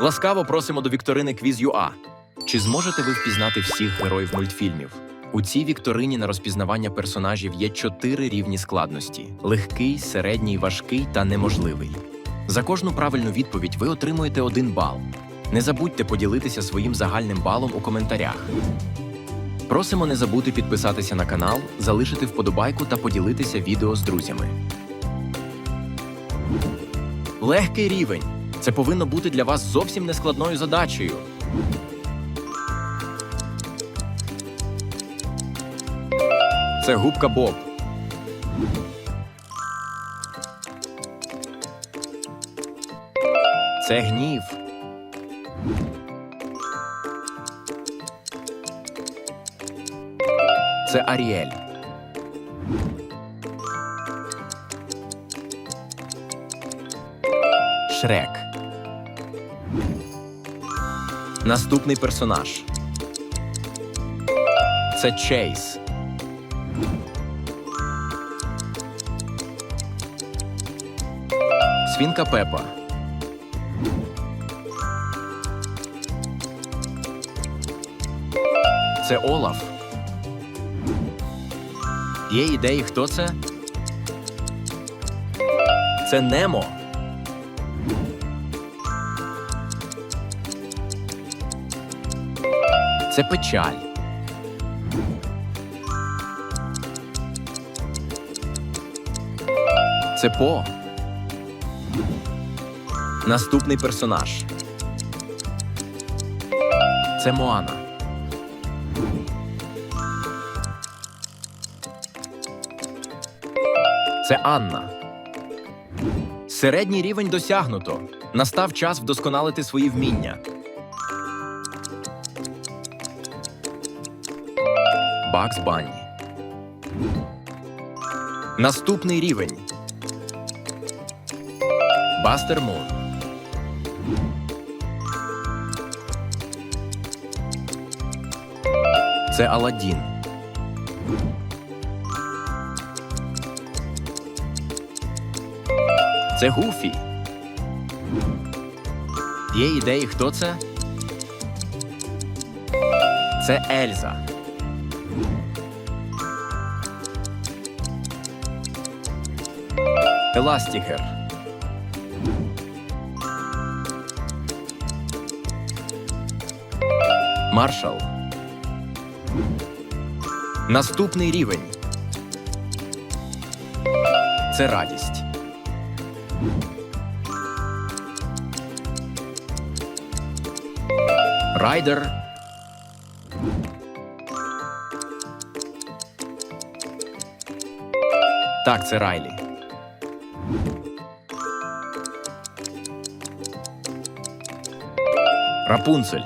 Ласкаво просимо до вікторини Quiz.ua. Чи зможете ви впізнати всіх героїв мультфільмів? У цій вікторині на розпізнавання персонажів є чотири рівні складності: легкий, середній, важкий та неможливий. За кожну правильну відповідь ви отримуєте один бал. Не забудьте поділитися своїм загальним балом у коментарях. Просимо не забути підписатися на канал, залишити вподобайку та поділитися відео з друзями. Легкий рівень. Це повинно бути для вас зовсім нескладною задачею. Це губка Боб. Це гнів. Це Аріель. Шрек. Наступний персонаж. Це Чейз. Свінка Пепа. Це Олаф. Є ідеї, хто це? Це Немо. Це печаль. Це По. Наступний персонаж. Це Моана. Це Анна. Середній рівень досягнуто. Настав час вдосконалити свої вміння. Бакс Банні. Наступний рівень. Бастер Мун. Це Аладдін. Це Гуфі. Є ідеї, хто це? Це Ельза. Еластікер. Маршал. Наступний рівень. Це радість. Райдер. Так, це Райлі. Рапунцель.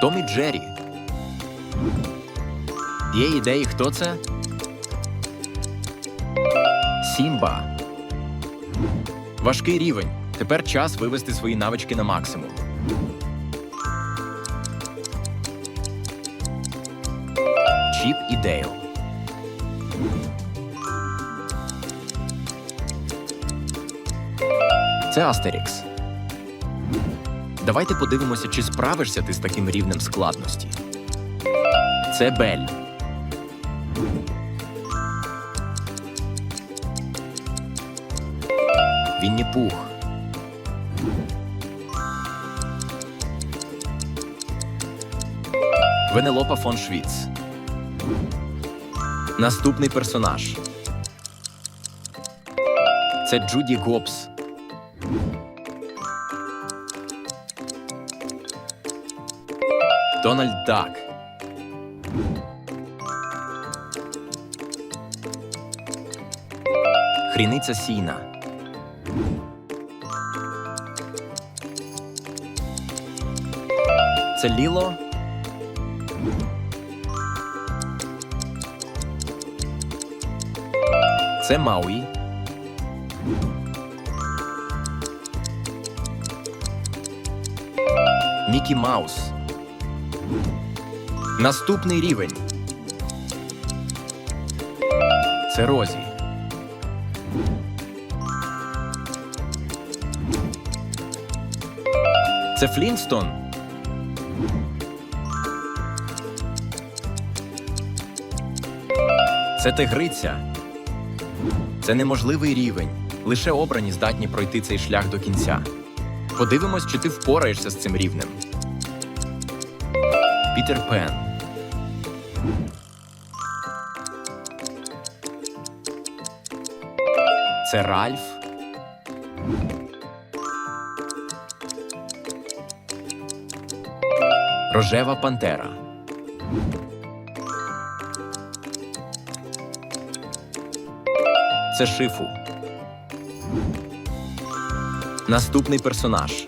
Том і Джері. Є ідеї, хто це? Сімба. Важкий рівень. Тепер час вивести свої навички на максимум. Чіп і Дейл. Це Астерікс. Давайте подивимося, чи справишся ти з таким рівнем складності. Це Бель. Вінні Пух. Венелопа фон Швіц. Наступний персонаж. Це Джуді Гобс. Дональд Дак. Хріниця сіна. Це Ліло. Це Мауї. Мікі Маус. Наступний рівень. Це Розі. Це Флінстон. Це тигриця. Це неможливий рівень. Лише обрані здатні пройти цей шлях до кінця. Подивимось, чи ти впораєшся з цим рівнем. Пітер Пен. Це Ральф. Рожева пантера. Це шифу. Наступний персонаж.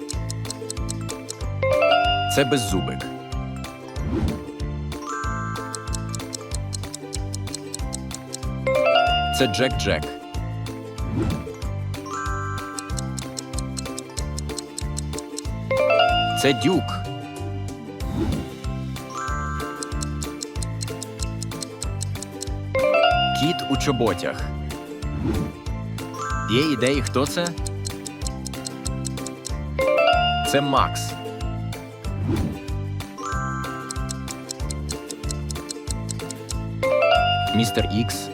Це беззубик. Це Джек Джек. Це Дюк. Кіт у чоботях. Є ідеї, хто це? Це Макс. Містер Ікс.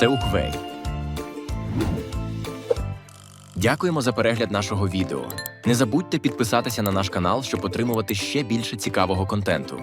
Це Уквей. Дякуємо за перегляд нашого відео. Не забудьте підписатися на наш канал, щоб отримувати ще більше цікавого контенту.